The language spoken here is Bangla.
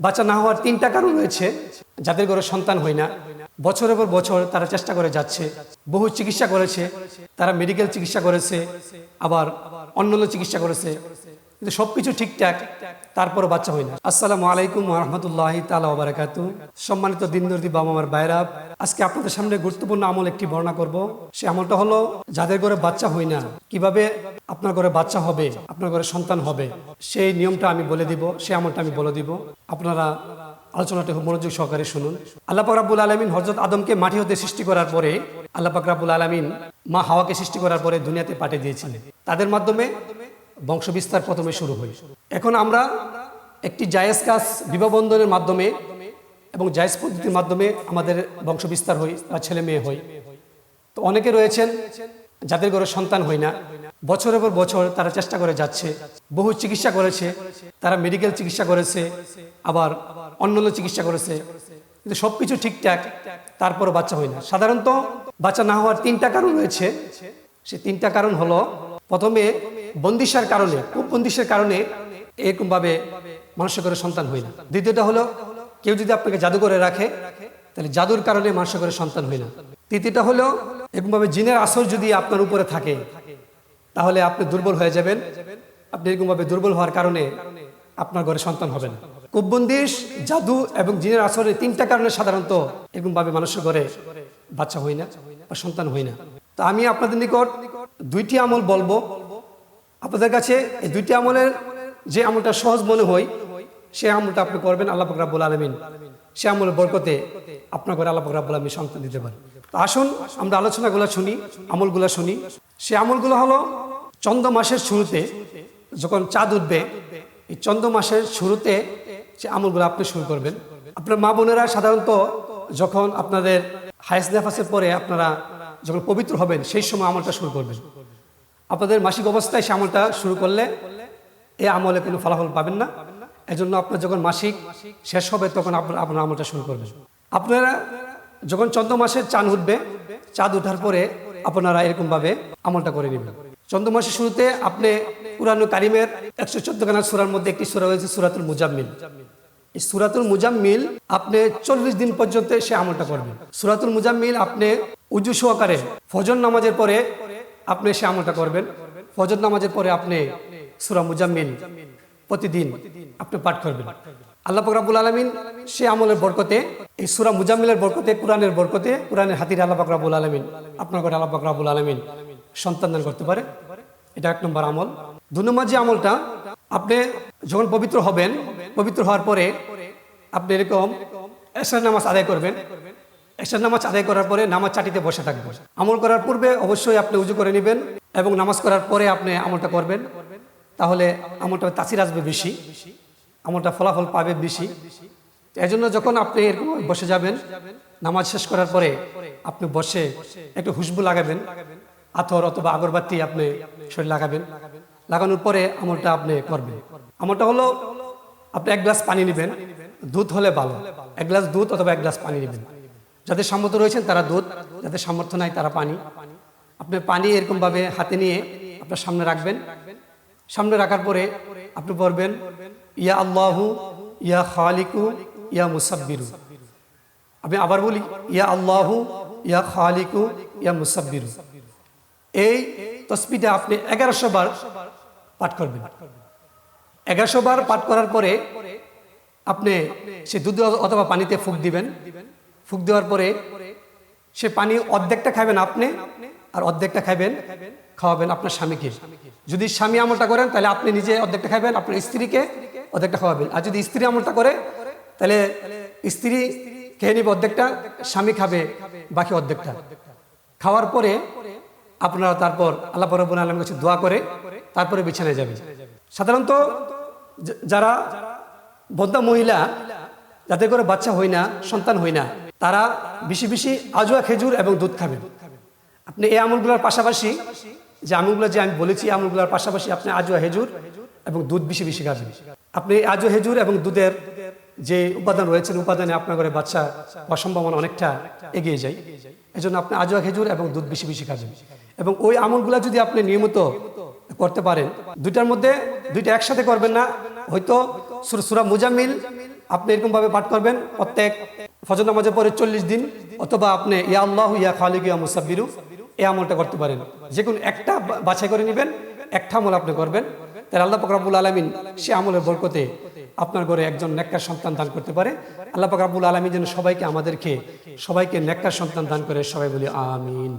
বাচ্চা না হওয়ার তিনটা কারণ রয়েছে। যাদের ঘরে সন্তান হয় না, বছরের পর বছর তারা চেষ্টা করে যাচ্ছে। বহু চিকিৎসা করেছে, তারা মেডিকেল চিকিৎসা করেছে, আবার অন্যান্য চিকিৎসা করেছে। কিন্তু সবকিছু ঠিকঠাক, তারপরও বাচ্চা হয় না। আসসালামু আলাইকুম রহমতুল্লাহ তালা ওবরাকাত সম্মানিত দিনদর্দী বাবা আমার বাইরা আজকে আপনাদের সামনে গুরুত্বপূর্ণ আমল একটি বর্ণনা করব। সে আমলটা হলো, যাদের ঘরে বাচ্চা হয় না, কীভাবে আপনার ঘরে বাচ্চা হবে, আপনার ঘরে সন্তান হবে, সেই নিয়মটা আমি বলে দিব, সেই আমলটা আমি বলে দিব। আপনারা আলোচনাটা মনোযোগ সহকারে শুনুন। আল্লাহ পাক রাব্বুল আলমিন হজরত আদমকে মাটি হতে সৃষ্টি করার পরে, আল্লাহ পাক রাব্বুল আলমিন মা হাওয়াকে সৃষ্টি করার পরে দুনিয়াতে পাঠিয়ে দিয়েছিলেন। তাদের মাধ্যমে বংশবিস্তার প্রথমে শুরু হয়। এখন আমরা একটি জায়েজ কাজ বিবাহ বন্ধনের মাধ্যমে এবং জায়েজ পদ্ধতির মাধ্যমে আমাদের বংশবিস্তার হয় বা ছেলে মেয়ে হয়। তো অনেকে রয়েছেন যাদের ঘরে সন্তান হয় না। বছরের পর বছর তারা চেষ্টা করে যাচ্ছে। বহু চিকিৎসা করেছে, তারা মেডিকেল চিকিৎসা করেছে, আবার অন্যান্য চিকিৎসা করেছে। কিন্তু সবকিছু ঠিকঠাক, তারপরও বাচ্চা হয় না। সাধারণত বাচ্চা না হওয়ার তিনটা কারণ রয়েছে। সে তিনটা কারণ হলো প্রথমে বন্দিশার কারণে, খুব বন্দিশের কারণে এরকমভাবে মানুষের ঘরে সন্তান হয় না। দ্বিতীয়টা হলো, কেউ যদি আপনাকে জাদু করে রাখে, তাহলে জাদুর কারণে মানুষের ঘরে সন্তান হয় না। তৃতীয়টা হলো, এরকমভাবে জিনের আসর যদি আপনার উপরে থাকে, তাহলে আপনি দুর্বল হয়ে যাবেন। আপনি এরকমভাবে দুর্বল হওয়ার কারণে আপনার ঘরে সন্তান হবে না। কুববন্দিশ জাদু এবং জিনের আসরে তিনটা কারণে সাধারণত এরকমভাবে মানুষের ঘরে বাচ্চা হয় না বা সন্তান হয় না। তো আমি আপনাদের নিকট দুইটি আমল বলব। আপনাদের কাছে এই দুইটি আমলের যে আমলটা সহজ মনে হয় সে আমলটা আপনি করবেন আল্লাহ ফকরাবুল আলমিন। সে আমলের বরকতে আপনার ঘরে আল্লাহ ফকরাবুল আলমী সন্তান দিতে পারেন। তো আসুন, আমরা আলোচনাগুলো শুনি, আমলগুলো শুনি। সে আমলগুলো হলো চন্দ্র মাসের শুরুতে যখন চাঁদ উঠবে, এই চন্দ্র মাসের শুরুতে সে আমলগুলো আপনি শুরু করবেন। আপনার মা বোনেরা সাধারণত যখন আপনাদের হায়েস নেফাসের পরে আপনারা যখন পবিত্র হবেন, সেই সময় আমলটা শুরু করবেন। আপনাদের মাসিক অবস্থায় সে আমলটা শুরু করলে এই আমলে কোনো ফলাফল পাবেন না। এজন্য আপনার যখন মাসিক শেষ হবে, তখন আপনার আপনার আমলটা শুরু করবেন। আপনারা যখন চন্দ্র মাসের চাঁদ উঠবে, চাঁদ উঠার পরে আপনারা এরকমভাবে আমলটা করে নেবেন। চন্দ্র মাসের শুরুতে আপনি পুরানো কারিমের একশো চোদ্দ খানা সুরার মধ্যে একটি সুরা হয়েছে সুরাতুল মুজাম্মিল। এই সুরাতুল মুজাম্মিল আপনি চল্লিশ দিন পর্যন্ত সে আমলটা করবেন। সুরাতুল মুজাম্মিল আপনি উজু সহকারে ফজর নামাজের পরে আপনি সে আমলটা করবেন। ফজর নামাজের পরে আপনি সুরা মুজাম্মিল প্রতিদিন আপনি পাঠ করবেন। আল্লাহ ফকরাবুল আলমিন সে আমলের বরকতে, এই সুরা মুজাম্মিলের বরকতে, কোরআনের বরকতে, কোরআনের হাতির আল্লাহ ফকরাবুল আলমিন, আপনার ঘরে আল্লাহ ফকরাবুল আলমিন সন্তান দান করতে পারে। এটা এক নম্বর আমল। দু নম্বর যে আমলটা, আপনি যখন পবিত্র হবেন, পবিত্র হওয়ার পরে আপনি এরকম এসার নামাজ আদায় করবেন। এসার নামাজ আদায় করার পরে নামাজ চাটিতে বসে থাকবেন। আমল করার পূর্বে অবশ্যই আপনি উজু করে নেবেন এবং নামাজ করার পরে আপনি আমলটা করবেন। তাহলে আমলটা তাসির আসবে বেশি, আমলটা ফলাফল পাবে বেশি। এই জন্য যখন আপনি এরকম বসে যাবেন, নামাজ শেষ করার পরে আপনি বসে একটু খুশবু লাগাবেন আথর অথবা আগরবাতি আপনি শরীর লাগাবেন। লাগানোর পরে আমলটা আপনি করবেন। আমলটা হলো, আপনি এক গ্লাস পানি নেবেন, দুধ হলে ভালো। এক গ্লাস দুধ অথবা এক গ্লাস পানি নেবেন। যাদের সামর্থ্য রয়েছেন তারা দুধ, যাদের সামর্থ্য নাই তারা পানি। আপনি পানি এরকমভাবে হাতে নিয়ে আপনার সামনে রাখবেন। সামনে রাখার পরে আপনি পড়বেন ইয়া আল্লাহু, ইয়া খালিকু, ইয়া মুসাব্বিরু। আমি আবার বলি, ইয়া আল্লাহু, ইয়া খালিকু, ইয়া মুসাব্বিরু। এই তসবিটা আপনি এগারোশো বার পাঠ করবেন। এগারোশো বার পাঠ করার পরে আপনি সে দুধ অথবা পানিতে ফুক দিবেন। ফুক দেওয়ার পরে সে পানি অর্ধেকটা খাবেন আপনি আর অর্ধেকটা খাবেন, খাওয়াবেন আপনার স্বামীকে। যদি স্বামী আমলটা করেন, তাহলে আপনি নিজে অর্ধেকটা খাবেন, আপনার স্ত্রীকে অর্ধেকটা খাওয়াবেন। আর যদি স্ত্রী আমলটা করে, তাহলে স্ত্রী খেয়ে নিবে অর্ধেকটা, স্বামী খাবে বাকি অর্ধেকটা। খাওয়ার পরে আপনারা তারপর আল্লাহ রব্বুল আলমের কাছে দোয়া করে, তারপরে বিছানায় যাবে সাধারণত যারা বদ্ধা মহিলা যাদের করে বাচ্চা হয় না, সন্তান হয় না তারা বেশি বেশি আজোয়া খেজুর এবং দুধ খাবেন আপনি এই আমলগুলোর পাশাপাশি যে আমলগুলো যে আমি বলেছি আমলগুলোর পাশাপাশি আপনি আজোয়া হেজুর এবং দুধ বেশি বেশি খাবেন। আপনি আজো হেজুর এবং দুধের যে উপাদান রয়েছে উপাদানে আপনার ঘরে বাচ্চা হওয়ার সম্ভাবনা অনেকটা এগিয়ে যায়। এই জন্য আপনি আজোয়া খেজুর এবং দুধ বেশি বেশি খাবেন। এবং ওই আমলগুলো যদি আপনি নিয়মিত করতে পারেন, দুইটার মধ্যে দুইটা একসাথে করবেন না, হয়তো সুরা মুজামিল আপনি এরকমভাবে পাঠ করবেন, প্রত্যেক ফজর নামাজের পরে চল্লিশ দিন, অথবা আপনি ইয়া আল্লাহ ইয়া খালিক ইয়া মুসাব্বিরু এই আমলটা করতে পারেন। যে কোনো একটা বাছাই করে নেবেন, একটা আমল আপনি করবেন। তাহলে আল্লাহ পাকরাবুল আলমিন সে আমলের বরকতে আপনার ঘরে একজন নেককার সন্তান দান করতে পারে। আল্লাহ পাকরাবুল আলমিন যেন সবাইকে আমাদেরকে সবাইকে নেককার সন্তান দান করে, সবাই বলি আমিন।